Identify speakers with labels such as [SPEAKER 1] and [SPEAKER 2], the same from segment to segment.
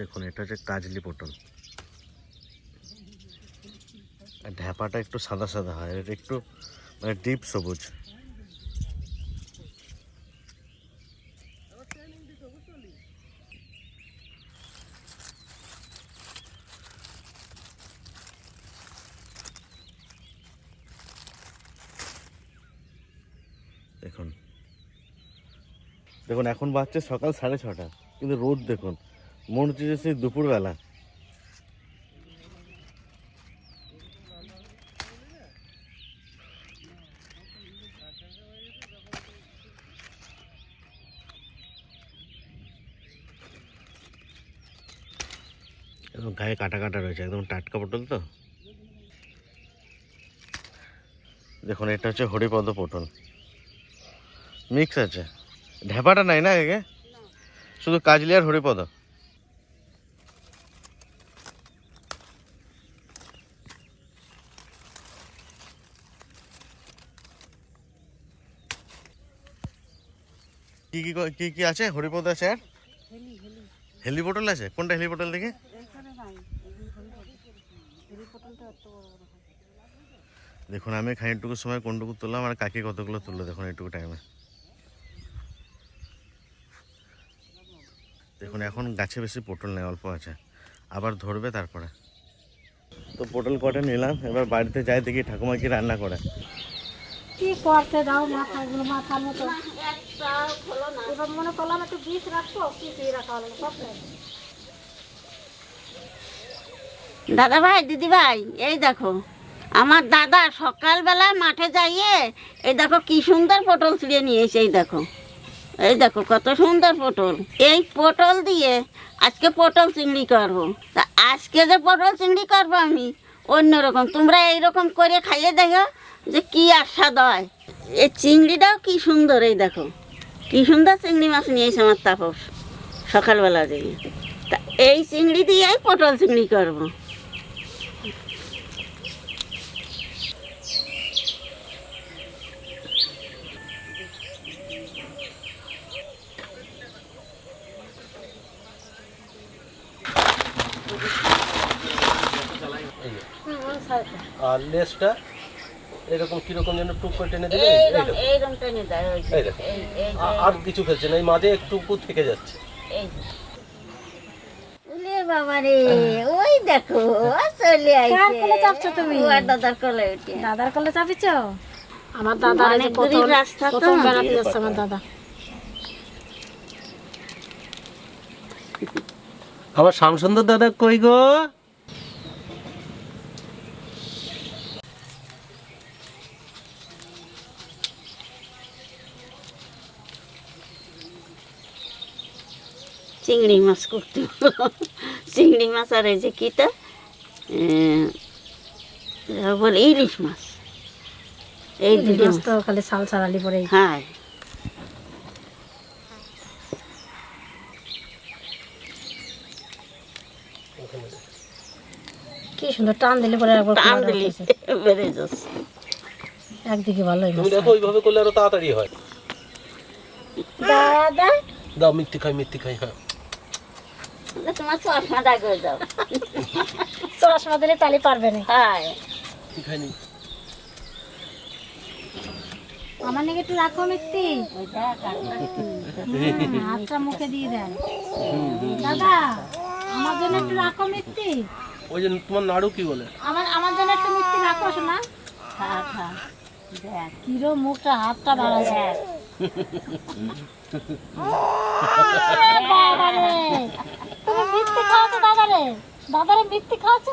[SPEAKER 1] দেখুন, এটা হচ্ছে কাজলি পটল। আর ঢ্যাপাটা একটু সাদা সাদা হয় এটা একটু মানে ডিপ সবুজ। দেখুন। দেখুন, এখন বাচ্চা সকাল সাড়ে ছটা, কিন্তু রোদ দেখুন। মনে হচ্ছে সেই দুপুরবেলা। একদম গায়ে কাটা কাটা রয়েছে একদম টাটকা পটল তো। দেখুন এটা হচ্ছে হরিপদ পটল। মিক্স আছে। ঢেপাটা নাই না একে? শুধু কাজলি আর হরিপদ? কি কি ক- আছে? হরিপদ আছে আর হেলি। পটল আছে? কোনটা হেলি পটল দেখে? দেখুন আমি খানিকটুকু সময় কোনটুকু তুললাম আর কাকি কতগুলো তুললো দেখুন এইটুকু টাইমে দেখুন এখন গাছে বেশি পটল নেই অল্প আছে। আবার ধরবে তারপরে। তো পটল কটা নিলাম এবার বাড়িতে যাই দেখি ঠাকুমা কি রান্না করে।
[SPEAKER 2] কি করতে দাও মাথাগুলো মাথার মতো। এবার মনে করলাম একটু রাখব রাখা হলো সব
[SPEAKER 3] দাদা ভাই দিদি ভাই এই দেখো, আমার দাদা সকালবেলা মাঠে যাইয়ে, এই দেখো কি সুন্দর পটল ছিঁড়ে নিয়ে এসে, এই দেখো এই দেখো কত সুন্দর পটল। এই পটল দিয়ে আজকে পটল চিংড়ি করব। তা আজকে যে পটল চিংড়ি করব আমি, অন্যরকম। তোমরা এইরকম করে খাইয়ে দেখো যে কি আস্বাদ হয়। এই চিংড়িটাও কি সুন্দর, এই দেখো। কি সুন্দর চিংড়ি মাছ নিয়ে এসে আমার তাপস সকালবেলা দিয়ে তা এই চিংড়ি দিয়েই পটল চিংড়ি করব।
[SPEAKER 4] আর লেসটা এরকম কীরকম যেন টুক করে টেনে দিলে?
[SPEAKER 3] এইরকম টেনে দেয়
[SPEAKER 4] এই দেখো। আর কিছু ফেলছে না এই মাঝে একটুকু থেকে যাচ্ছে।
[SPEAKER 3] এই যে। ওলে বাবা রে ওই দেখো চলে আইছে।
[SPEAKER 2] কার কোলে চাপছো তুমি?
[SPEAKER 3] ও দাদার কোলে উঠে।
[SPEAKER 2] দাদার কলে চাপিছ? আমার দাদার এই যে
[SPEAKER 3] অনেক দূরের রাস্তা তো।
[SPEAKER 2] প্রথম বেড়াতে যাচ্ছে আমার দাদা।
[SPEAKER 4] আমার শ্যামসুন্দর দাদা কই গো?
[SPEAKER 3] চিংড়ি মাছ করতে চিংড়ি মাছ আর এই যে কিটা বলে ইলিশ মাছ। এই দুটো
[SPEAKER 2] মাছ তো খালি সাল ছাড়ালি পরে
[SPEAKER 3] হ্যাঁ।
[SPEAKER 2] কি সুন্দর টান দিলে পরে একবার
[SPEAKER 3] টান দিলি। বেড়ে যাচ্ছে।
[SPEAKER 2] একদিকে ভালো
[SPEAKER 4] তুমি দেখো ওইভাবে করলে আরও তাড়াতাড়ি হয়।
[SPEAKER 3] দাদা।
[SPEAKER 4] দাও মিথ্যি খাই মিথ্যি খাই হ্যাঁ।
[SPEAKER 3] তোমার চশমাটা করে দাও
[SPEAKER 2] চশমা দিলে তালি পারবে না।
[SPEAKER 3] হ্যাঁ।
[SPEAKER 2] আমার নাকি একটু রাখো মিত্তি হাতটা মুখে দিয়ে দেন। দাদা আমার জন্য একটু রাখো মিত্তি
[SPEAKER 4] ওই যে তোমার নাড়ু কি বলে?
[SPEAKER 2] আমার আমার জন্য একটু মিত্তি রাখো শোনা
[SPEAKER 3] খা খা দেখ।
[SPEAKER 2] কিরো মুখটা হাতটা বাড়া যায় বাবারে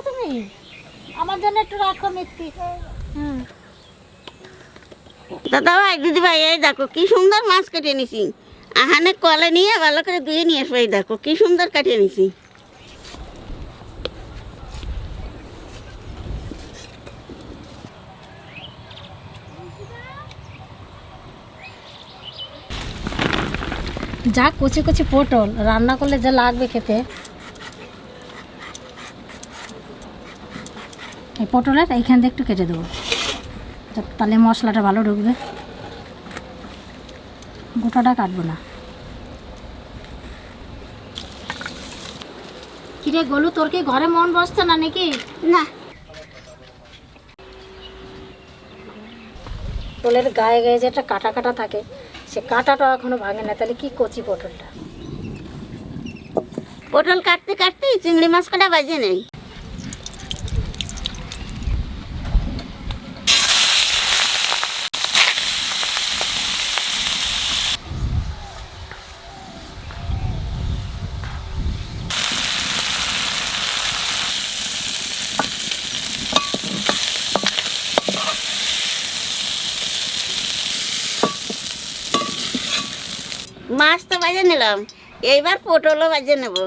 [SPEAKER 2] তুমি আমার জন্য একটু রাখো হুম
[SPEAKER 3] দাদা ভাই, দিদি ভাই, এই দেখো, কি সুন্দর মাছ কেটে নিছি আহানে কলে নিয়ে ভালো করে ধুয়ে নিয়ে আসব, এই দেখো, কি সুন্দর কাটিয়ে নিছি
[SPEAKER 2] যা কচি কচি পটল রান্না করলে যা লাগবে খেতে। এই পটলের এইখান দিয়ে একটু কেটে দেবো। তাহলে মশলাটা ভালো ঢুকবে। গোটাটা কাটবো না। কিরে গলু তোর কি ঘরে মন বসছে না নাকি?
[SPEAKER 3] না।
[SPEAKER 2] পটলের গায়ে গায়ে যে একটা কাটা কাটা থাকে। সে কাটাটা এখনও ভাঙে না, তাহলে কি কচি পটলটা?
[SPEAKER 3] পটল কাটতে কাটতে চিংড়ি মাছ কাটা বাজে নেই। মাছ তো বাজে নিলাম। এইবার পটলও বাজে নেব।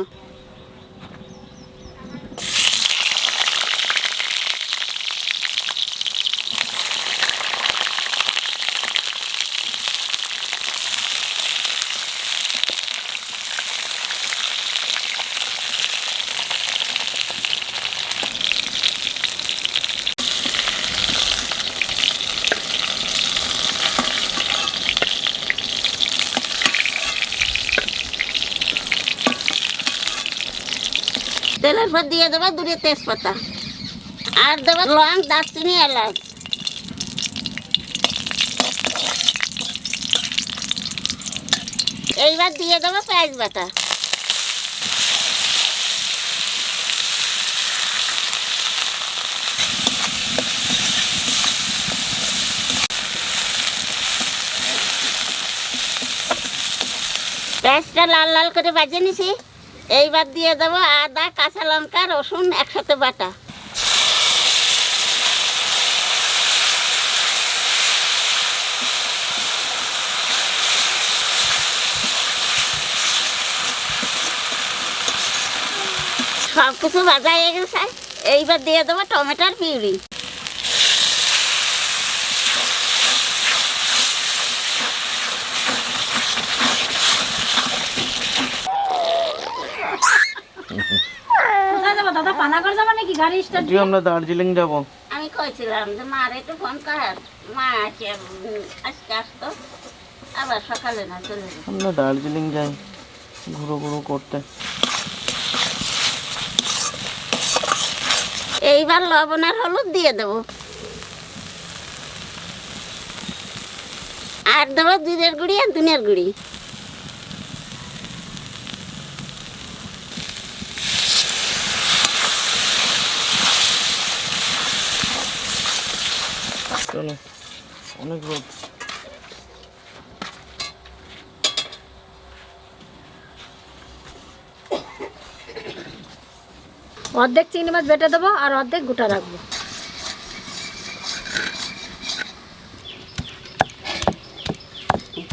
[SPEAKER 3] তেলের পর দিয়ে দেবো দুটো তেজপাতা। আর দেবো লং দারচিনি এলাচ। এইবার দিয়ে দেবো পেঁয়াজ বাটা। পেঁয়াজটা লাল লাল করে বাজে নিছি। এইবার দিয়ে দেবো আদা, কাঁচা লঙ্কা, রসুন, একসাথে বাটা। সব কিছু ভাজা হয়ে গেছে। এইবার দিয়ে দেবো টমেটোর পিউরি
[SPEAKER 2] কোথায় যাব দাদা পানাগড় যাব নাকি? গাড়ি স্টার্ট
[SPEAKER 1] আজকে আমরা দার্জিলিং যাব।
[SPEAKER 3] আমি কইছিলাম যে মার একটু ফোন কর। মা আছে আজকে আসতো। আবার সকালে না চলে যাবে
[SPEAKER 1] আমরা দার্জিলিং যাই ঘুরো ঘুরো করতে।
[SPEAKER 3] এইবার লবণ আর হলুদ দিয়ে দেবো। আর দেবো জিরের গুঁড়ি আর দুনিয়ার গুঁড়ি।
[SPEAKER 1] চলো। অনেক রোদ।
[SPEAKER 2] অর্ধেক চিংড়ি মাছ বেটে দেবো আর অর্ধেক গোটা রাখব।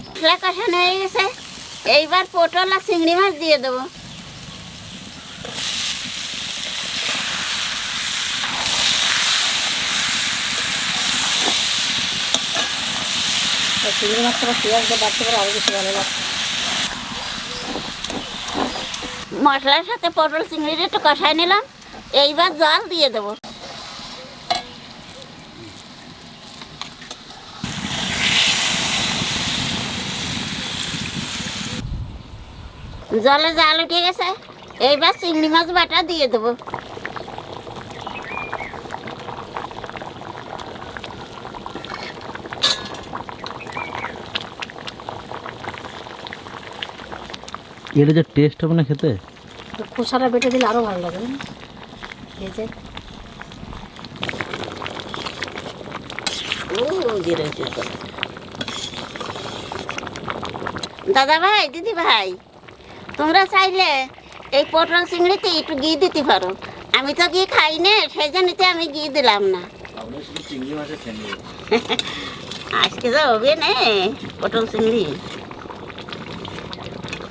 [SPEAKER 3] মশলা কষানো হয়ে গেছে। এইবার পটল আর চিংড়ি মাছ দিয়ে দেবো।
[SPEAKER 2] চিংড়ি মাছটা আবার পেঁয়াজ দিয়ে বাড়তে পারে আরও বেশি ভালো লাগবে
[SPEAKER 3] মশলার সাথে পটল চিংড়িটা একটু কষায় নিলাম। এইবার জল দিয়ে দেবো। জলে জাল উঠে গেছে। এইবার চিংড়ি মাছ বাটা দিয়ে দেবো।
[SPEAKER 1] এটা যে টেস্ট হবে না খেতে?
[SPEAKER 2] তো খোসাটা বেটে দিলে আরও ভালো লাগে? ভেজে
[SPEAKER 3] দাদা ভাই দিদি ভাই তোমরা চাইলে এই পটল চিংড়িতে একটু ঘি দিতে পারো। আমি তো ঘি খাই না সেই জন্যতে আমি ঘি দিলাম না। আজকে তো হবে না পটল চিংড়ি।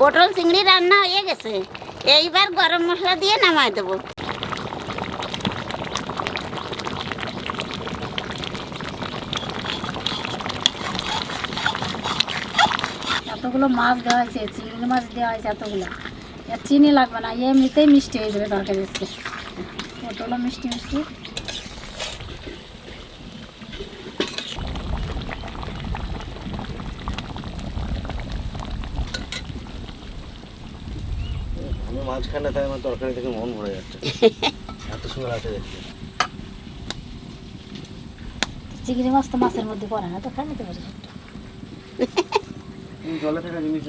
[SPEAKER 3] পটল চিংড়ি রান্না হয়ে গেছে। এইবার গরম মশলা দিয়ে নামাই দেবো।
[SPEAKER 2] এতগুলো মাছ দেওয়া হয়েছে, চিংড়ি মাছ দেওয়া হয়েছে এতগুলো। চিনি লাগবে না, এমনিতেই মিষ্টি হয়ে যাবে তরকারি পটলও মিষ্টি মিষ্টি
[SPEAKER 1] আমি মাঝখানে তাই আমার তরকারি থেকে মন ভরে যাচ্ছে।
[SPEAKER 4] এত সুন্দর আছে দেখতে।
[SPEAKER 2] চিংড়ি মাছ তো মাছের মধ্যে পড়ে না তো খাই নিতে পারি
[SPEAKER 1] জলে থাকা জিনিস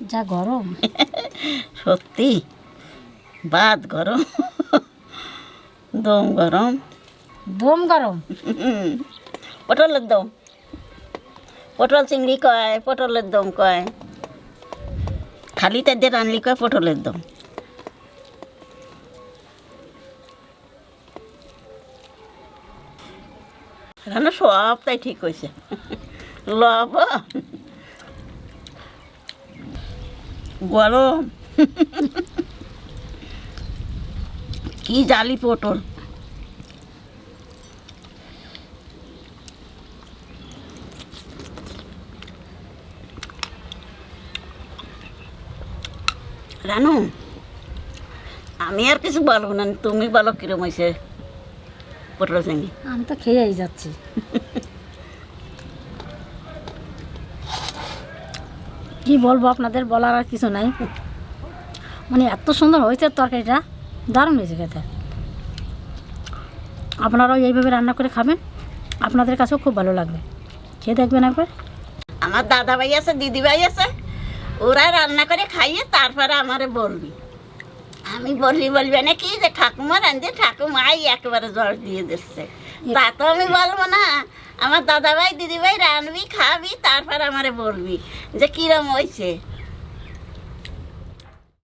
[SPEAKER 2] যা গরম।
[SPEAKER 3] সত্যি? বাদ গরম। দম গরম।
[SPEAKER 2] দম গরম?
[SPEAKER 3] পটলের দম। পটল চিংড়ি কয় পটলের দম কয়। খালি তাদের রানলি কয় পটলের দম। এখানে সবটাই ঠিক হয়েছে। লব গরম। কি জালি পটল। রানু, আমি আর কিছু বলব না, তুমি বলো কিরম হয়েছে পটল চিংড়ি
[SPEAKER 2] আমি তো খেয়েই যাচ্ছি। কি বলব আপনাদের বলার আর কিছু নাই। মানে এত সুন্দর হয়েছে তরকারিটা, দারুণ হয়েছে খেতে। আপনারাও এইভাবে রান্না করে খাবেন, আপনাদের কাছেও খুব ভালো লাগবে। খেয়ে দেখবেন একবার।
[SPEAKER 3] আমার দাদা ভাই আছে দিদি ভাই আছে ওরা রান্না করে খাইয়ে তারপরে আমারে বলবি। আমি বললি বলবে না কি যে ঠাকুমা রান্ধে ঠাকুমাই একেবারে জল দিয়ে দিচ্ছে। তা তো আমি বলব না। আমার দাদা ভাই দিদি ভাই রানবি খাবি, তারপর আমারে বলবি যে কিরম হয়েছে